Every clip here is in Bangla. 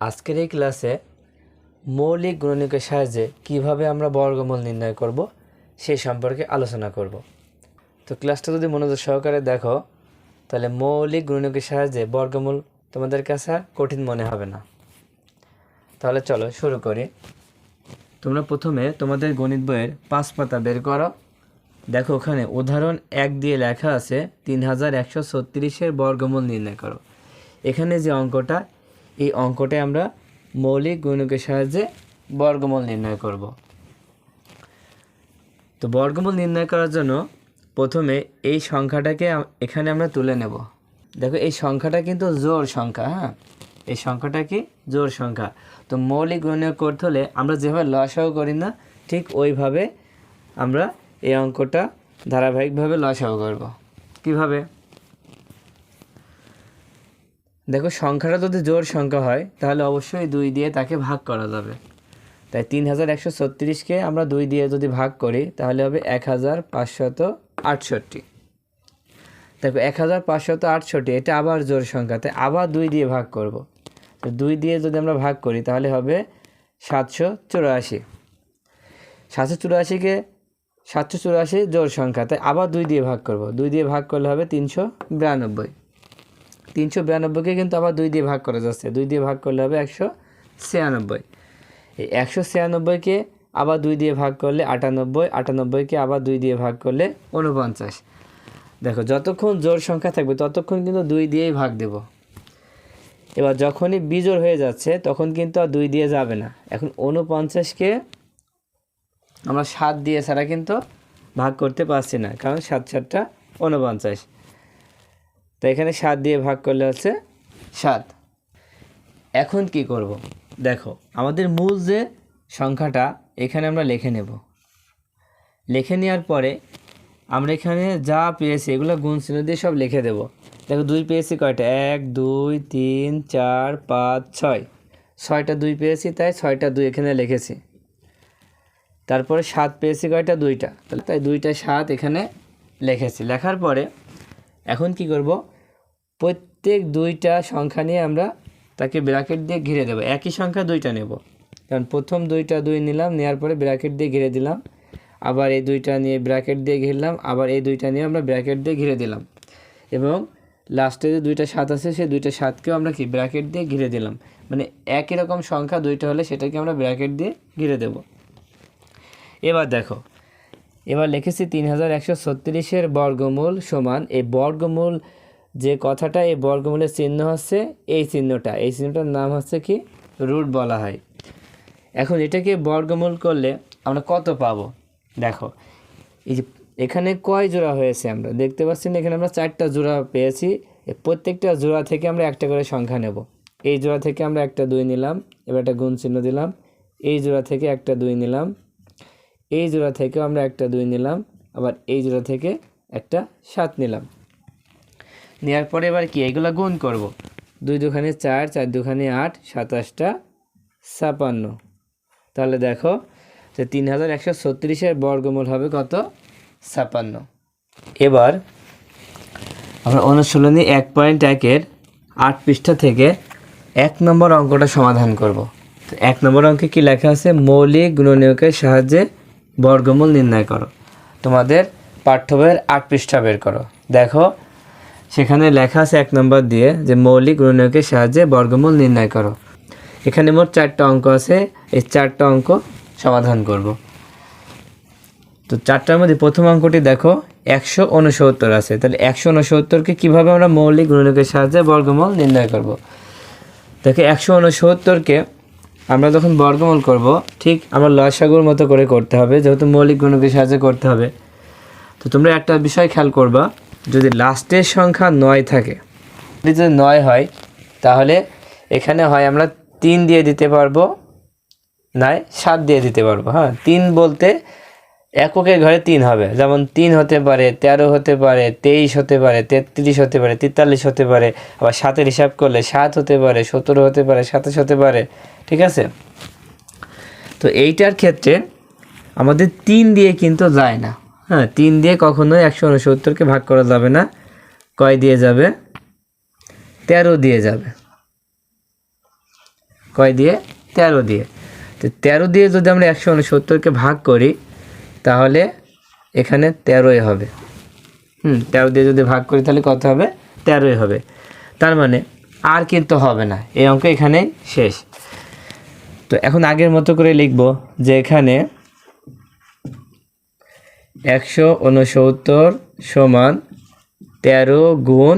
আজকের এই ক্লাসে মৌলিক গুণনীয়কের সাহায্যে কীভাবে আমরা বর্গমূল নির্ণয় করব সেই সম্পর্কে আলোচনা করব। তো ক্লাসটা যদি মনোযোগ সহকারে দেখো, তাহলে মৌলিক গুণনীয়কের সাহায্যে বর্গমূল তোমাদের কাছে আর কঠিন মনে হবে না। তাহলে চলো শুরু করি। তোমরা প্রথমে তোমাদের গণিত বইয়ের পাঁচ পাতা বের করো। দেখো ওখানে উদাহরণ এক দিয়ে লেখা আছে, তিন হাজার একশো ছত্রিশের বর্গমূল নির্ণয় করো। এখানে যে অঙ্কটা এই অঙ্কটায় আমরা মৌলিক গুণকের সাহায্যে বর্গমূল নির্ণয় করব। তো বর্গমূল নির্ণয় করার জন্য প্রথমে এই সংখ্যাটাকে এখানে আমরা তুলে নেব। দেখো এই সংখ্যাটা কিন্তু জোর সংখ্যা হ্যাঁ? এই সংখ্যাটা কি? জোর সংখ্যা। তো মৌলিক গুণনীয় করতে হলে আমরা যেভাবে লসাও করি না, ঠিক ওইভাবে আমরা এই অঙ্কটা ধারাবাহিকভাবে লসাও করব। কীভাবে? দেখো, সংখ্যাটা যদি জোর সংখ্যা হয়, তাহলে অবশ্যই দুই দিয়ে তাকে ভাগ করা যাবে। তাই তিন হাজার একশো ছত্রিশকে আমরা দুই দিয়ে যদি ভাগ করি, তাহলে হবে এক হাজার পাঁচশত আটষট্টি। দেখো, এক হাজার পাঁচশত আটষট্টি, এটা আবার জোর সংখ্যা, তাই আবার দুই দিয়ে ভাগ করব। তো দুই দিয়ে যদি আমরা ভাগ করি, তাহলে হবে সাতশো চুরাশি। সাতশো চুরাশিকে, সাতশো চুরাশি জোর সংখ্যা, তাই আবার দুই দিয়ে ভাগ করব। দুই দিয়ে ভাগ করলে হবে তিনশো বিরানব্বই। তিনশো বিরানব্বইকে কিন্তু আবার দুই দিয়ে ভাগ করা যাচ্ছে। দুই দিয়ে ভাগ করলে হবে একশো ছিয়ানব্বই। এই একশো ছিয়ানব্বইকে আবার দুই দিয়ে ভাগ করলে আটানব্বই, আটানব্বইকে আবার দুই দিয়ে ভাগ করলে উনপঞ্চাশ দেখো, যতক্ষণ জোর সংখ্যা থাকবে, ততক্ষণ কিন্তু দুই দিয়েই ভাগ দেব। এবার যখনই বিজোড় হয়ে যাচ্ছে, তখন কিন্তু আর দুই দিয়ে যাবে না। এখন উনপঞ্চাশকে আমরা সাত দিয়ে ছাড়া কিন্তু ভাগ করতে পারছি না, কারণ সাত সাতটা উনপঞ্চাশ এখানে সাত দিয়ে ভাগ করলে হচ্ছে সাত। এখন কি করব? দেখো, আমাদের মূল যে সংখ্যাটা, এখানে আমরা লিখে নেব। লিখে নেওয়ার পরে আমরা এখানে যা পেয়েছি, এগুলো গুণ চিহ্ন দিয়ে সব লিখে দেব। দেখো, দুই পেয়েছি কয়টা? এক, দুই, তিন, চার, পাঁচ, ছয়। ছয়টা দুই পেয়েছি, তাই ছয়টা দুই এখানে লিখেছি। তারপরে সাত পেয়েছি কয়টা? দুইটা। তাই দুইটা সাত এখানে লিখেছি। লেখার পরে এখন কি করব? প্রত্যেক দুইটা সংখ্যা নিয়ে আমরা তাকে ব্র্যাকেট দিয়ে ঘিরে দেবো। একই সংখ্যা দুইটা নেব। কারণ প্রথম দুইটা দুই নিলাম নেওয়ার পরে ব্র্যাকেট দিয়ে ঘিরে দিলাম। আবার এই দুইটা নিয়ে ব্র্যাকেট দিয়ে ঘিরলাম, আবার এই দুইটা নিয়ে আমরা ব্র্যাকেট দিয়ে ঘিরে দিলাম। এবং লাস্টে যে দুইটা সাত আছে, সেই দুইটা সাতকেও আমরা কি, ব্র্যাকেট দিয়ে ঘিরে দিলাম। মানে একই রকম সংখ্যা দুইটা হলে সেটাকে আমরা ব্র্যাকেট দিয়ে ঘিরে দেব। এবার দেখো, এবার লিখেছি তিন হাজার একশো ছত্রিশের বর্গমূল সমান। এই বর্গমূল যে কথাটা এই বর্গমূলের চিহ্ন হচ্ছে, এই চিহ্নটা। এই চিহ্নটার নাম হচ্ছে কি? রুট বলা হয়। এখন এটাকে বর্গমূল করলে আমরা কত পাবো? দেখো, এই যে এখানে কয় জোড়া হয়েছে আমরা? দেখতে পাচ্ছি না এখানে আমরা চারটা জোড়া পেয়েছি। প্রত্যেকটা জোড়া থেকে আমরা একটা করে সংখ্যা নেব। এই জোড়া থেকে আমরা একটা দুই নিলাম, এবার একটা গুণ চিহ্ন দিলাম। এই জোড়া থেকে একটা দুই নিলাম। এই জোড়া থেকেও আমরা একটা দুই নিলাম, আবার এই জোড়া থেকে একটা সাত নিলাম। নেওয়ার পরে এবার কি, এগুলো গুণ করব। দুই দুখানে চার চার দুখানে আট, সাতাশটা ছাপান্ন। তাহলে দেখো যে তিন হাজার একশো ছত্রিশের বর্গমূল হবে কত? ছাপান্ন। এবার আমরা অনুশীলনী এক পয়েন্ট একের আট পৃষ্ঠা থেকে এক নম্বর অঙ্কটা সমাধান করব। তো এক নম্বর অঙ্কে কি লেখা আছে? মৌলিক গুণনীয়কের সাহায্যে বর্গমূল নির্ণয় করো। তোমাদের পাঠ্য বইয়ের আট পৃষ্ঠা বের করো। দেখো সেখানে লেখা আছে এক নম্বর দিয়ে যে, মৌলিক গুণনীয়কের সাহায্যে বর্গমূল নির্ণয় করো। এখানে মোট চারটা অঙ্ক আছে, এই চারটা অঙ্ক সমাধান করব। তো চারটার মধ্যে প্রথম অঙ্কটি দেখো, একশো উনসত্তর আছে। তাহলে একশো উনসত্তরকে কীভাবে আমরা মৌলিক গুণনীয়কের সাহায্যে বর্গমূল নির্ণয় করব? দেখো, একশো উনসত্তরকে আমরা যখন বর্গমূল করব, ঠিক আমরা লসাগুর মতো করে করতে হবে, যেহেতু মৌলিক গুণকের সাহায্যে করতে হবে। তো তোমরা একটা বিষয় খেয়াল করবা যদি লাস্টের সংখ্যা নয় থাকে যদি নয় হয়, তাহলে এখানে হয় আমরা তিন দিয়ে দিতে পারব, নয়, সাত দিয়ে দিতে পারব হ্যাঁ? তিন বলতে এককের ঘরে তিন হবে। যেমন তিন হতে পারে, তেরো হতে পারে, তেইশ হতে পারে, তেত্রিশ হতে পারে, তেতাল্লিশ হতে পারে, আবার সাতের হিসাব করলে সাত হতে পারে, সতেরো হতে পারে, সাতাশ হতে পারে, ঠিক আছে? তো এইটার ক্ষেত্রে আমাদের তিন দিয়ে কিন্তু যায় না। হ্যাঁ তিন দিয়ে কখনোই একশো উনসত্তরকে ভাগ করা যাবে না। কয় দিয়ে যাবে? তেরো দিয়ে যাবে। কয় দিয়ে? তেরো দিয়ে। তো তেরো দিয়ে যদি আমরা একশো উনসত্তরকে ভাগ করি, তাহলে এখানে তেরোই হবে। হুম, তেরো দিয়ে যদি ভাগ করি, তাহলে কত হবে? তেরোই হবে। তার মানে আর কিন্তু হবে না। এই অঙ্ক এখানে শেষ। তো এখন আগের মতো করে লিখব যে এখানে একশো উনসত্তর সমান তেরো গুণ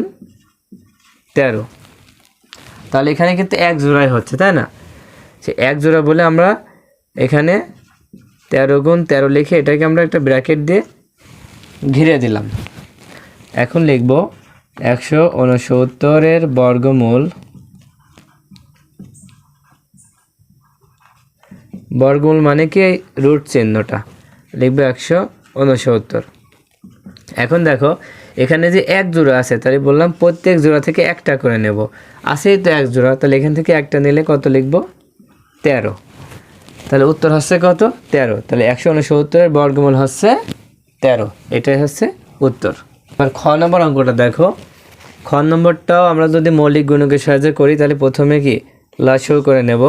তেরো। তাহলে এখানে কিন্তু এক জোড়াই হচ্ছে, তাই না? সে এক জোড়া বলে আমরা এখানে তেরো গুণ তেরো লিখে এটাকে আমরা একটা ব্র্যাকেট দিয়ে ঘিরে দিলাম। এখন লিখব একশো উনসত্তরের বর্গমূল বর্গমূল মানে কি? রুট চিহ্নটা। লিখব একশো উনসত্তর এখন দেখো, এখানে যে এক জোড়া আছে, তাহলে বললাম প্রত্যেক জোড়া থেকে একটা করে নেব। আসেই তো এক জোড়া, তাহলে এখান থেকে একটা নিলে কত লিখব? তেরো। তাহলে উত্তর হচ্ছে কত? তেরো। তাহলে একশো উনসত্তরের বর্গমূল হচ্ছে তেরো। এটাই হচ্ছে উত্তর। এবার খ নম্বর অঙ্কটা দেখো। খ নম্বরটাও আমরা যদি মৌলিক গুণকের সাহায্যে করি, তাহলে প্রথমে কি? লাসও করে নেব।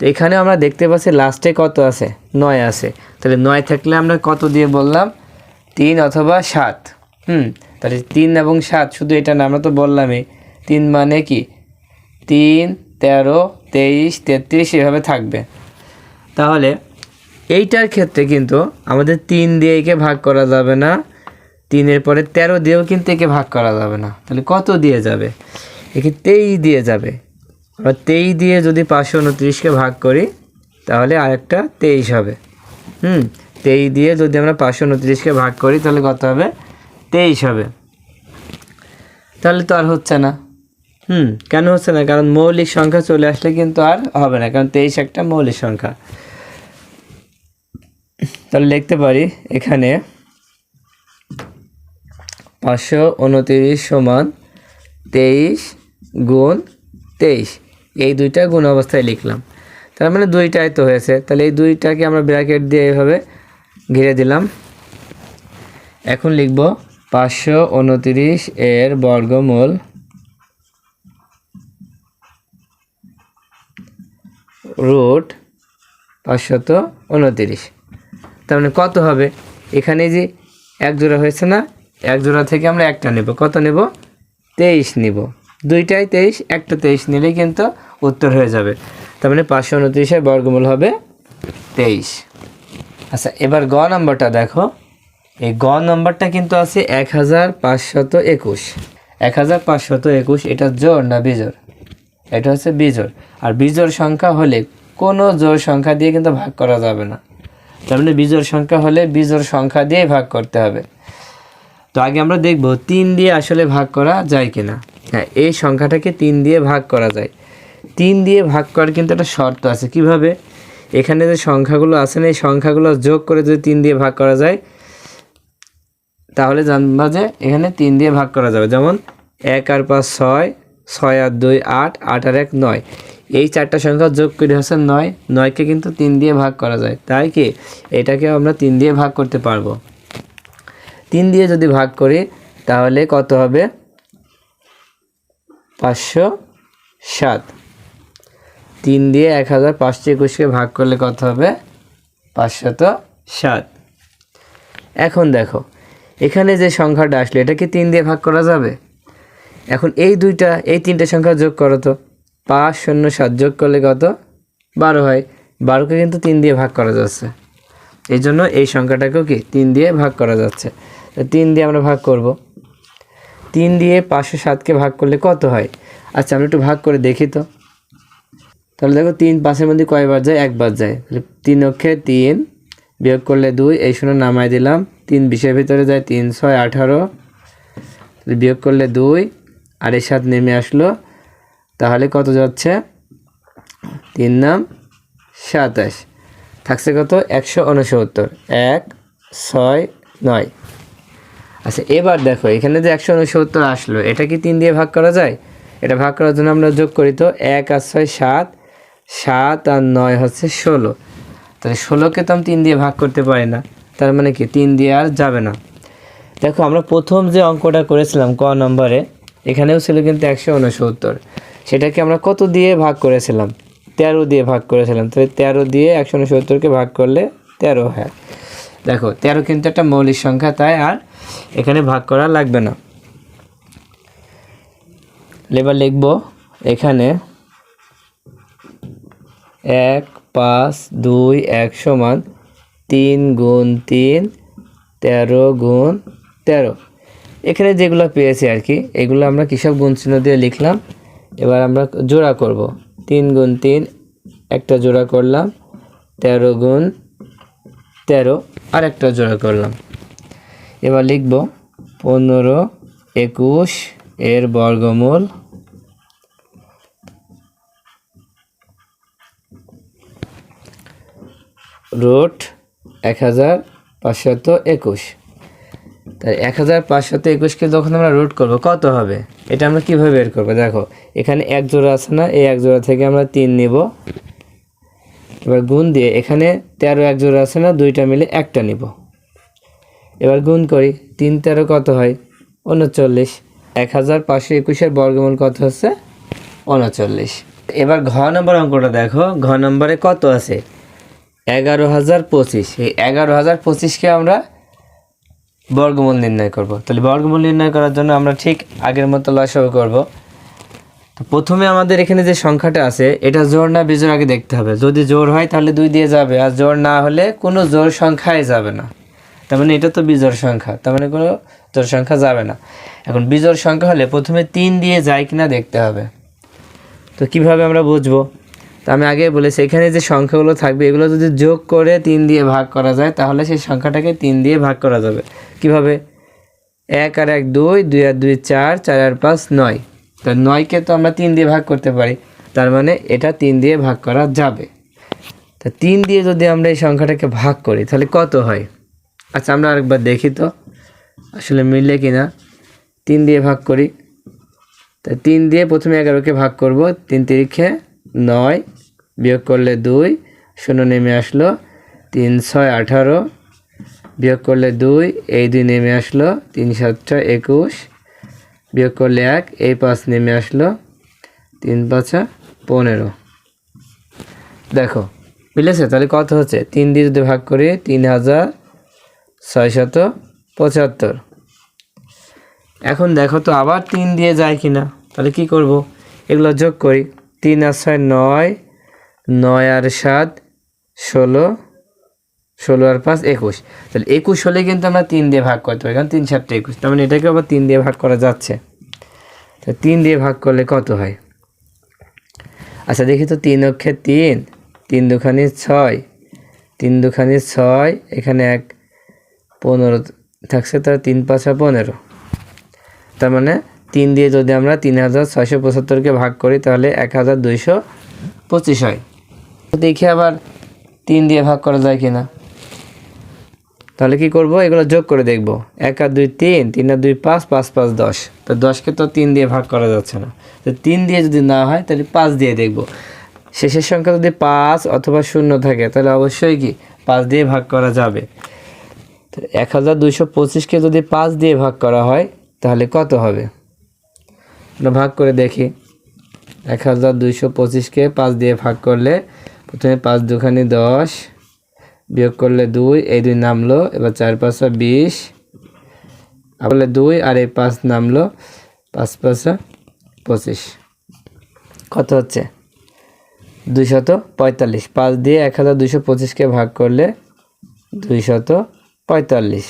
তো এখানে আমরা দেখতে পাচ্ছি লাস্টে কত আছে? নয় আছে। তাহলে নয় থাকলে আমরা কত দিয়ে বললাম? তিন অথবা সাত। হুম, তাহলে তিন এবং সাত শুধু এটা না, আমরা তো বললামই। তিন মানে কি? তিন, তেরো, তেইশ, তেত্রিশ এভাবে থাকবে। তাহলে এইটার ক্ষেত্রে কিন্তু আমাদের তিন দিয়ে একে ভাগ করা যাবে না। তিনের পরে তেরো দিয়েও কিন্তু একে ভাগ করা যাবে না। তাহলে কত দিয়ে যাবে? একে তেইশ দিয়ে যাবে। আবার তেইশ দিয়ে যদি পাঁচশো উনত্রিশকে ভাগ করি, তাহলে আরেকটা তেইশ হবে। হুম, তেইশ দিয়ে যদি আমরা পাঁচশো উনত্রিশকে ভাগ করি, তাহলে কত হবে? তেইশ হবে। তাহলে তো আর হচ্ছে না। হুম, কেন হচ্ছে না? কারণ মৌলিক সংখ্যা চলে আসলে কিন্তু আর হবে না, কারণ তেইশ একটা মৌলিক সংখ্যা। তাহলে লিখতে পারি এখানে পাঁচশো উনতিরিশ সমান তেইশ গুণ তেইশ। এই দুইটা গুণ অবস্থায় লিখলাম। তার মানে দুইটাই তো হয়েছে। তাহলে এই দুইটাকে আমরা ব্র্যাকেট দিয়ে এইভাবে ঘিরে দিলাম। এখন লিখব পাঁচশো উনতিরিশ এর বর্গমূল রুট পাঁচশত উনতিরিশ। তার মানে কত হবে? এখানে যে এক জোড়া হয়েছে না, এক জোড়া থেকে আমরা একটা নেব। কত নেব? তেইশ নিব। দুইটাই তেইশ, একটা তেইশ নিলে কিন্তু উত্তর হয়ে যাবে। তার মানে পাঁচশো উনত্রিশের বর্গমূল হবে তেইশ। আচ্ছা এবার গ নম্বরটা দেখো। এই গ নম্বরটা কিন্তু আছে এক হাজার পাঁচশত একুশ। এক হাজার পাঁচশত একুশ, এটা জোর না বিজোর এটা হচ্ছে বিজোড়। আর বিজোর সংখ্যা হলে কোনো জোর সংখ্যা দিয়ে কিন্তু ভাগ করা যাবে না। তার মানে বিজোড় সংখ্যা হলে বিজোড় সংখ্যা দিয়েই ভাগ করতে হবে। তো আগে আমরা দেখব তিন দিয়ে আসলে ভাগ করা যায় কিনা। হ্যাঁ এই সংখ্যাটাকে তিন দিয়ে ভাগ করা যায়। তিন দিয়ে ভাগ করার কিন্তু একটা শর্ত আছে। কীভাবে? এখানে যে সংখ্যাগুলো আছে না, এই সংখ্যাগুলো যোগ করে যদি তিন দিয়ে ভাগ করা যায়, তাহলে জানবা যে এখানে তিন দিয়ে ভাগ করা যাবে। যেমন এক আর পাঁচ ছয় ছয় আর দুই আট আট আর এক নয়। এই চারটা সংখ্যা যোগ করে হচ্ছে নয়, নয়কে কিন্তু তিন দিয়ে ভাগ করা যায়। তাই কি? এটাকে আমরা তিন দিয়ে ভাগ করতে পারব। তিন দিয়ে যদি ভাগ করি, তাহলে কত হবে? পাঁচশো সাত। তিন দিয়ে এক হাজার পাঁচশো একুশকে ভাগ করলে কত হবে? পাঁচশত সাত। এখন দেখো, এখানে যে সংখ্যাটা আসলে এটা কি তিন দিয়ে ভাগ করা যাবে? এখন এই দুইটা, এই তিনটে সংখ্যা যোগ করো তো। পাঁচ, শূন্য, সাত যোগ করলে কত? বারো হয়। বারোকে কিন্তু তিন দিয়ে ভাগ করা যাচ্ছে। এই জন্য এই সংখ্যাটাকেও কি তিন দিয়ে ভাগ করা যাচ্ছে। তিন দিয়ে আমরা ভাগ করব। তিন দিয়ে পাঁচশো সাতকে ভাগ করলে কত হয়? আচ্ছা আমরা একটু ভাগ করে দেখি তো। তাহলে দেখো তিন পাঁচের মধ্যে কয়বার যায়? একবার যায়। তাহলে তিন অক্ষে তিন, বিয়োগ করলে দুই, এই শূন্য নামাই দিলাম। তিন বিশের ভিতরে যায় তিন, ছয়, আঠারো। বিয়োগ করলে দুই, আর এর সাত নেমে আসলো। তাহলে কত যাচ্ছে? তিন নাম সাতাশ। থাকছে কত? একশো উনসত্তর। এক, ছয়, নয়। আচ্ছা এবার দেখো, এখানে যে একশো উনসত্তর আসলো, এটা কি তিন দিয়ে ভাগ করা যায়? এটা ভাগ করার জন্য আমরা যোগ করি তো এক আর ছয় সাত সাত আর নয় হচ্ছে ষোলো। তাহলে ষোলোকে তো আমি তিন দিয়ে ভাগ করতে পারি না। তার মানে কি? তিন দিয়ে আর যাবে না। দেখো, আমরা প্রথম যে অঙ্কটা করেছিলাম ক নম্বরে, এখানেও ছিল কিন্তু একশো উনসত্তর। সেটাকে আমরা কত দিয়ে ভাগ করেছিলাম? তেরো দিয়ে ভাগ করেছিলাম। তাহলে তেরো দিয়ে একশো উনসত্তরকে ভাগ করলে তেরো হয়। দেখো, তেরো কিন্তু একটা মৌলিক সংখ্যা, তাই আর এখানে ভাগ করা লাগবে না। এবার লিখব, এখানে এক, পাঁচ, দুই, এক সমান তিন গুণ তিন, তেরো গুণ তেরো। এখানে যেগুলো পেয়েছি আর কি, এগুলো আমরা কৃষক গুণ চিহ্ন দিয়ে লিখলাম। এবার আমরা জোড়া করব। তিন গুণ তিন, একটা জোড়া করলাম। তেরো গুণ তেরো আর একটা জোড়া করলাম। এবার লিখব পনেরো, একুশ, এর বর্গমূল রুট এক হাজার পাঁচশত একুশ। তাই এক হাজার পাঁচশত একুশকে যখন আমরা রুট করব, কত হবে? এটা আমরা কীভাবে বের করব? দেখো, এখানে এক জোড়া আছে না? এই এক জোড়া থেকে আমরা তিন নিব। এবার গুণ দিয়ে, এখানে তেরো এক জোড়া আছে না? দুইটা মিলে একটা নিব। এবার গুণ করি, তিন তেরো কত হয়? উনচল্লিশ। এক হাজার পাঁচশো একুশের বর্গমূল কত হচ্ছে? উনচল্লিশ। এবার ঘ নম্বর অঙ্কটা দেখো। ঘ নম্বরে কত আছে? এগারো হাজার পঁচিশ। এই এগারো হাজার পঁচিশকে আমরা বর্গমূল নির্ণয় করব। তাহলে বর্গমূল নির্ণয় করার জন্য আমরা ঠিক আগের মতো লসাগু করব। তো প্রথমে আমাদের এখানে যে সংখ্যাটা আছে, এটা জোর না বিজোর আগে দেখতে হবে। যদি জোর হয় তাহলে দুই দিয়ে যাবে, আর জোর না হলে কোনো জোর সংখ্যাই যাবে না। তার মানে এটা তো বিজোর সংখ্যা, তার মানে কোনো জোর সংখ্যা যাবে না। এখন বিজোর সংখ্যা হলে প্রথমে তিন দিয়ে যায় কিনা দেখতে হবে। তো কীভাবে আমরা বুঝব? তো আমি আগে বলেছি, এখানে যে সংখ্যাগুলো থাকবে, এগুলো যদি যোগ করে তিন দিয়ে ভাগ করা যায়, তাহলে সেই সংখ্যাটাকে তিন দিয়ে ভাগ করা যাবে। কীভাবে? এক আর এক দুই দুই আর দুই চার চার আর পাঁচ নয়। তো নয়কে তো আমরা তিন দিয়ে ভাগ করতে পারি, তার মানে এটা তিন দিয়ে ভাগ করা যাবে। তা তিন দিয়ে যদি আমরা এই সংখ্যাটাকে ভাগ করি, তাহলে কত হয়? আচ্ছা আমরা আরেকবার দেখি তো, আসলে মিললে কি না তিন দিয়ে ভাগ করি। তা তিন দিয়ে প্রথমে এগারোকে ভাগ করব, তিন তিরিখে নয়, বিয়োগ করলে দুই, শূন্য নেমে আসলো তিন, ছয়, আঠারো, বিয়োগ করলে দুই, এই দুই নেমে আসলো তিন সাতটা একুশ, বিয়োগ করলে এক, এই পাঁচ নেমে আসলো তিন, পাঁচা পনেরো। দেখো, মিলেছে? তাহলে কত হচ্ছে? তিন দিয়ে যদি ভাগ করি, তিন হাজার ছয়শত পঁচাত্তর। এখন দেখো তো আবার তিন দিয়ে যায় কিনা, তাহলে কি করব? এগুলো যোগ করি। তিন আর ছয় নয় নয় আর সাত, ষোলো ষোলো আর পাঁচ, একুশ। তাহলে একুশ হলে কিন্তু আমরা তিন দিয়ে ভাগ করতে পারি, কারণ তিন সাতটা একুশ। তার মানে এটাকে আবার তিন দিয়ে ভাগ করা যাচ্ছে। তো তিন দিয়ে ভাগ করলে কত হয়? আচ্ছা দেখি তো তিন অক্ষে তিন তিন দুখানি ছয়, তিন দুখানি ছয়, এখানে এক পনেরো থাকছে তার তিন পাঁচা পনেরো। তার মানে তিন দিয়ে যদি আমরা তিন হাজার ছয়শো পঁচাত্তরকে ভাগ করি, তাহলে এক হাজার দুইশো পঁচিশ হয়। দেখি আবার তিন দিয়ে ভাগ করা যায় কিনা। তাহলে কি করব? এগুলো যোগ করে দেখব। এক আর দুই তিন তিন আর দুই পাঁচ পাঁচ পাঁচ দশ। তো দশকে তো তিন দিয়ে ভাগ করা যাচ্ছে না। তো তিন দিয়ে যদি না হয়, তাহলে পাঁচ দিয়ে দেখব। শেষের সংখ্যা যদি পাঁচ অথবা শূন্য থাকে, তাহলে অবশ্যই কি? পাঁচ দিয়ে ভাগ করা যাবে। এক হাজার দুইশো পঁচিশকে যদি পাঁচ দিয়ে ভাগ করা হয়, তাহলে কত হবে? আমরা ভাগ করে দেখি। এক হাজার দুইশো পঁচিশকে পাঁচ দিয়ে ভাগ করলে প্রথমে পাঁচ দুখানি দশ বিয়োগ করলে দুই, এই দুই নামলো, এবার চার পাঁচা বিশ। আবার দুই আর এই পাঁচ নামলো, পাঁচ পাঁচা পঁচিশ। কত হচ্ছে? দুইশত পঁয়তাল্লিশ। পাঁচ দিয়ে এক হাজার দুইশো পঁচিশকে ভাগ করলে দুইশত পঁয়তাল্লিশ।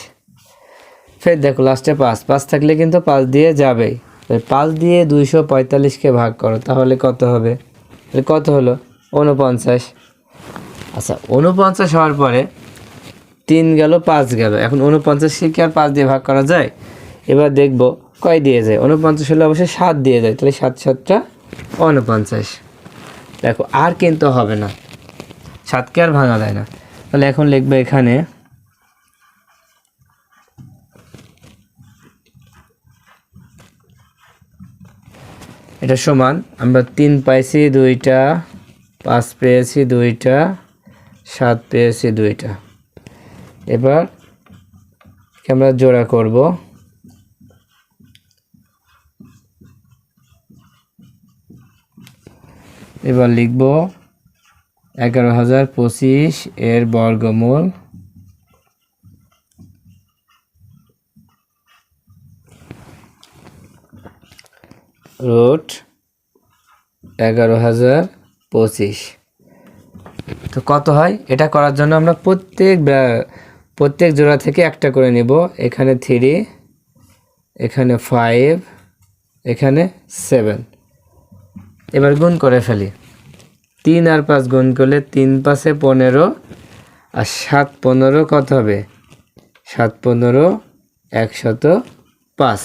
ফের দেখো লাস্টে পাঁচ। পাঁচ থাকলে কিন্তু পাঁচ দিয়ে যাবেই। পাঁচ দিয়ে দুইশো পঁয়তাল্লিশকে ভাগ করো, তাহলে কত হবে? তাহলে কত হলো? উনপঞ্চাশ আচ্ছা উনপঞ্চাশ হওয়ার পরে তিন গেল, পাঁচ গেল। এখন উনপঞ্চাশকে কি আর পাঁচ দিয়ে ভাগ করা যায়? এবার দেখব কয় দিয়ে যায়। উনপঞ্চাশ হলে অবশ্যই সাত দিয়ে যায়, তাহলে সাত সাতটা উনপঞ্চাশ দেখো, আর কিন্তু হবে না। সাতকে আর ভাঙা যায় না। তাহলে এখন লিখবে এখানে এটা সমান, আমরা তিন পাইছি দুইটা, পাঁচ পেয়েছি দুইটা, সাত পেয়েছি দুইটা। এবার আমরা জোড়া করব। এবার লিখব এগারো হাজার পঁচিশ এর বর্গমূল রুট এগারো হাজার পঁচিশ। তো কত হয়? এটা করার জন্য আমরা প্রত্যেক প্রত্যেক জোড়া থেকে একটা করে নিব। এখানে থ্রি এখানে ফাইভ এখানে সেভেন এবার গুণ করে ফেলি। তিন আর পাঁচ গুণ করলে তিন পাঁচে পনেরো, আর সাত পনেরো কত হবে? সাত পনেরো একশত পাঁচ।